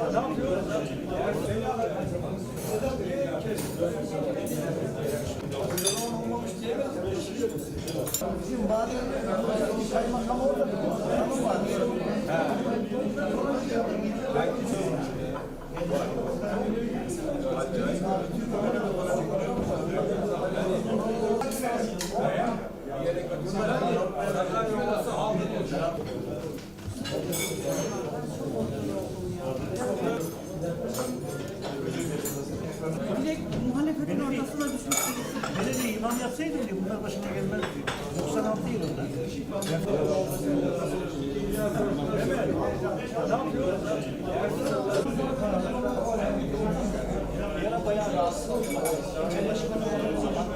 Adam diyor. Bizim Badem'in kaymakam orada mı? Hanım muhalefetin ortasına düşmüş. Belediye imam yapsaydı diye bunlar başına gelmezdi. 96 yılında. Yara bayağı rahatsız oldu. Başkanı olduğu zaman